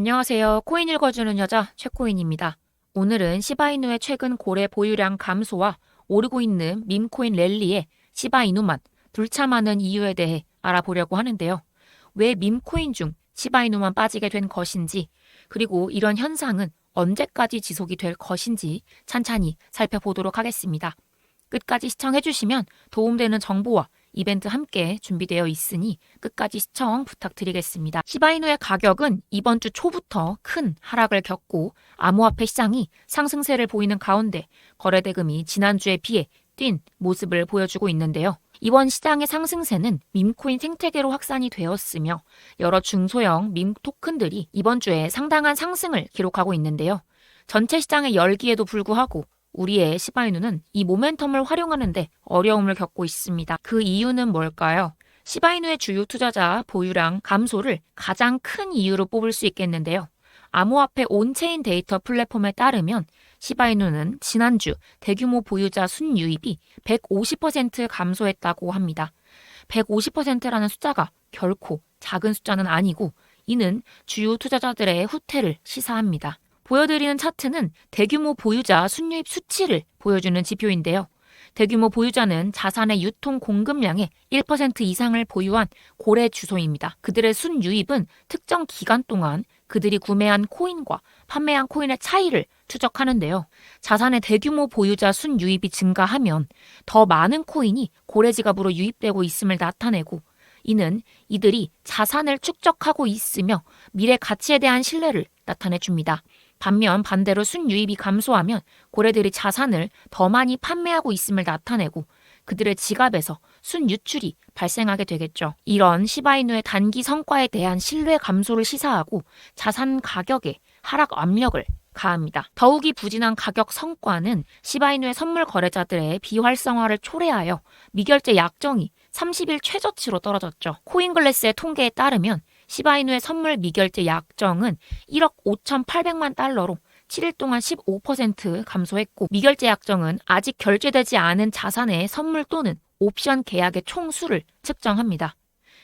안녕하세요. 코인 읽어주는 여자 최코인입니다. 오늘은 시바이누의 최근 고래 보유량 감소와 오르고 있는 밈코인 랠리에 시바이누만 불참하는 이유에 대해 알아보려고 하는데요. 왜 밈코인 중 시바이누만 빠지게 된 것인지, 그리고 이런 현상은 언제까지 지속이 될 것인지 찬찬히 살펴보도록 하겠습니다. 끝까지 시청해주시면 도움되는 정보와 이벤트 함께 준비되어 있으니 끝까지 시청 부탁드리겠습니다. 시바이누의 가격은 이번 주 초부터 큰 하락을 겪고 암호화폐 시장이 상승세를 보이는 가운데 거래대금이 지난주에 비해 뛴 모습을 보여주고 있는데요. 이번 시장의 상승세는 밈코인 생태계로 확산이 되었으며 여러 중소형 밈 토큰들이 이번 주에 상당한 상승을 기록하고 있는데요. 전체 시장의 열기에도 불구하고 우리의 시바이누는 이 모멘텀을 활용하는데 어려움을 겪고 있습니다. 그 이유는 뭘까요? 시바이누의 주요 투자자 보유량 감소를 가장 큰 이유로 뽑을 수 있겠는데요. 암호화폐 온체인 데이터 플랫폼에 따르면 시바이누는 지난주 대규모 보유자 순유입이 150% 감소했다고 합니다. 150%라는 숫자가 결코 작은 숫자는 아니고 이는 주요 투자자들의 후퇴를 시사합니다. 보여드리는 차트는 대규모 보유자 순유입 수치를 보여주는 지표인데요. 대규모 보유자는 자산의 유통 공급량의 1% 이상을 보유한 고래 주소입니다. 그들의 순유입은 특정 기간 동안 그들이 구매한 코인과 판매한 코인의 차이를 추적하는데요. 자산의 대규모 보유자 순유입이 증가하면 더 많은 코인이 고래 지갑으로 유입되고 있음을 나타내고 이는 이들이 자산을 축적하고 있으며 미래 가치에 대한 신뢰를 나타내 줍니다. 반면 반대로 순유입이 감소하면 고래들이 자산을 더 많이 판매하고 있음을 나타내고 그들의 지갑에서 순유출이 발생하게 되겠죠. 이런 시바이누의 단기 성과에 대한 신뢰 감소를 시사하고 자산 가격에 하락 압력을 가합니다. 더욱이 부진한 가격 성과는 시바이누의 선물 거래자들의 비활성화를 초래하여 미결제 약정이 30일 최저치로 떨어졌죠. 코인글래스의 통계에 따르면 시바이누의 선물 미결제 약정은 1억 5,800만 달러로 7일 동안 15% 감소했고 미결제 약정은 아직 결제되지 않은 자산의 선물 또는 옵션 계약의 총수를 측정합니다.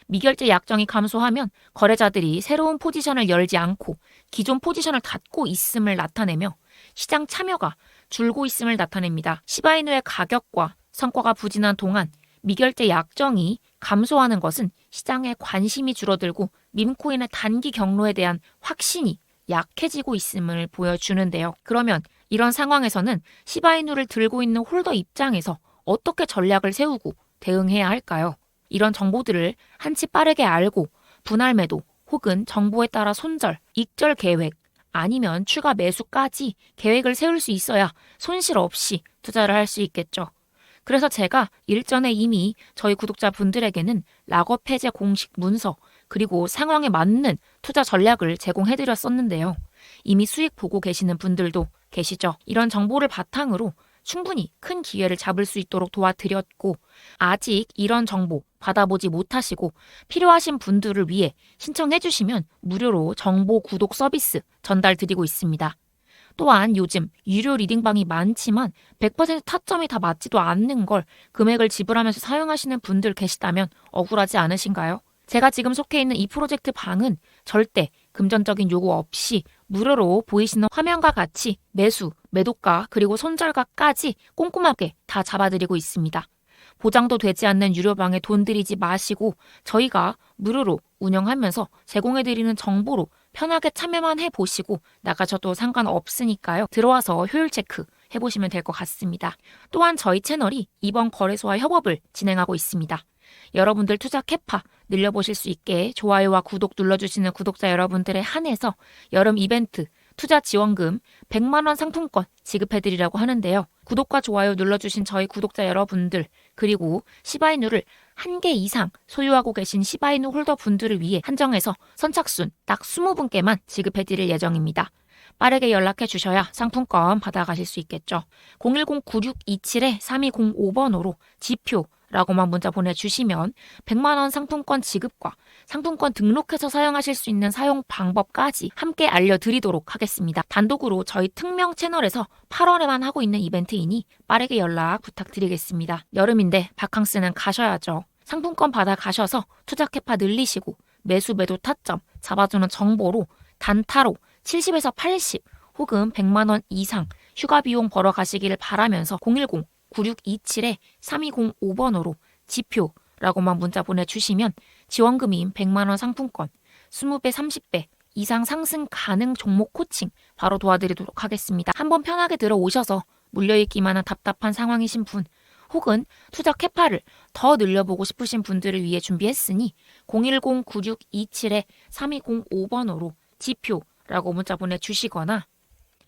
미결제 약정이 감소하면 거래자들이 새로운 포지션을 열지 않고 기존 포지션을 닫고 있음을 나타내며 시장 참여가 줄고 있음을 나타냅니다. 시바이누의 가격과 성과가 부진한 동안 미결제 약정이 감소하는 것은 시장의 관심이 줄어들고 밈코인의 단기 경로에 대한 확신이 약해지고 있음을 보여주는데요. 그러면 이런 상황에서는 시바이누를 들고 있는 홀더 입장에서 어떻게 전략을 세우고 대응해야 할까요? 이런 정보들을 한치 빠르게 알고 분할 매도 혹은 정보에 따라 손절, 익절 계획, 아니면 추가 매수까지 계획을 세울 수 있어야 손실 없이 투자를 할 수 있겠죠. 그래서 제가 일전에 이미 저희 구독자분들에게는 락업 해제 공식 문서 그리고 상황에 맞는 투자 전략을 제공해드렸었는데요. 이미 수익 보고 계시는 분들도 계시죠. 이런 정보를 바탕으로 충분히 큰 기회를 잡을 수 있도록 도와드렸고 아직 이런 정보 받아보지 못하시고 필요하신 분들을 위해 신청해 주시면 무료로 정보 구독 서비스 전달 드리고 있습니다. 또한 요즘 유료 리딩방이 많지만 100% 타점이 다 맞지도 않는 걸 금액을 지불하면서 사용하시는 분들 계시다면 억울하지 않으신가요? 제가 지금 속해 있는 이 프로젝트 방은 절대 금전적인 요구 없이 무료로 보이시는 화면과 같이 매수, 매도가, 그리고 손절가까지 꼼꼼하게 다 잡아드리고 있습니다. 보장도 되지 않는 유료방에 돈 들이지 마시고 저희가 무료로 운영하면서 제공해드리는 정보로 편하게 참여만 해보시고 나가셔도 상관없으니까요. 들어와서 효율 체크 해보시면 될 것 같습니다. 또한 저희 채널이 이번 거래소와 협업을 진행하고 있습니다. 여러분들 투자 캐파 늘려보실 수 있게 좋아요와 구독 눌러주시는 구독자 여러분들에 한해서 여름 이벤트 투자 지원금 100만원 상품권 지급해드리려고 하는데요. 구독과 좋아요 눌러주신 저희 구독자 여러분들, 그리고 시바이누를 한 개 이상 소유하고 계신 시바이누 홀더 분들을 위해 한정해서 선착순 딱 20분께만 지급해 드릴 예정입니다. 빠르게 연락해 주셔야 상품권 받아가실 수 있겠죠. 010-9627-3205번으로 지표 라고만 문자 보내주시면 100만원 상품권 지급과 상품권 등록해서 사용하실 수 있는 사용 방법까지 함께 알려드리도록 하겠습니다. 단독으로 저희 특명 채널에서 8월에만 하고 있는 이벤트이니 빠르게 연락 부탁드리겠습니다. 여름인데 바캉스는 가셔야죠. 상품권 받아 가셔서 투자 캐파 늘리시고 매수 매도 타점 잡아주는 정보로 단타로 70에서 80 혹은 100만 원 이상 휴가 비용 벌어 가시기를 바라면서 010-9627-3205번으로 지표라고만 문자 보내주시면 지원금인 100만 원 상품권 20배, 30배 이상 상승 가능 종목 코칭 바로 도와드리도록 하겠습니다. 한번 편하게 들어오셔서 물려있기만 한 답답한 상황이신 분 혹은 투자 캐파를 더 늘려보고 싶으신 분들을 위해 준비했으니 010-9627-3205번으로 지표라고 문자 보내주시거나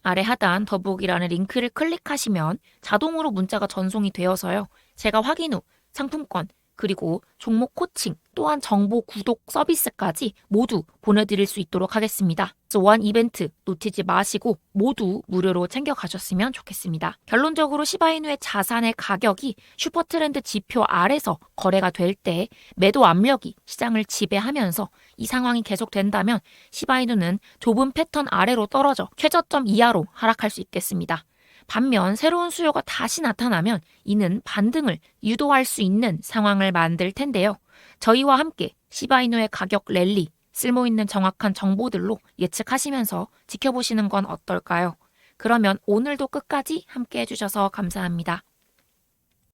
아래 하단 더보기란의 링크를 클릭하시면 자동으로 문자가 전송이 되어서요. 제가 확인 후 상품권 그리고 종목 코칭 또한 정보 구독 서비스까지 모두 보내드릴 수 있도록 하겠습니다. 원 이벤트 놓치지 마시고 모두 무료로 챙겨가셨으면 좋겠습니다. 결론적으로 시바이누의 자산의 가격이 슈퍼트렌드 지표 아래서 거래가 될 때 매도 압력이 시장을 지배하면서 이 상황이 계속된다면 시바이누는 좁은 패턴 아래로 떨어져 최저점 이하로 하락할 수 있겠습니다. 반면 새로운 수요가 다시 나타나면 이는 반등을 유도할 수 있는 상황을 만들 텐데요. 저희와 함께 시바이누의 가격 랠리, 쓸모 있는 정확한 정보들로 예측하시면서 지켜보시는 건 어떨까요? 그러면 오늘도 끝까지 함께 해주셔서 감사합니다.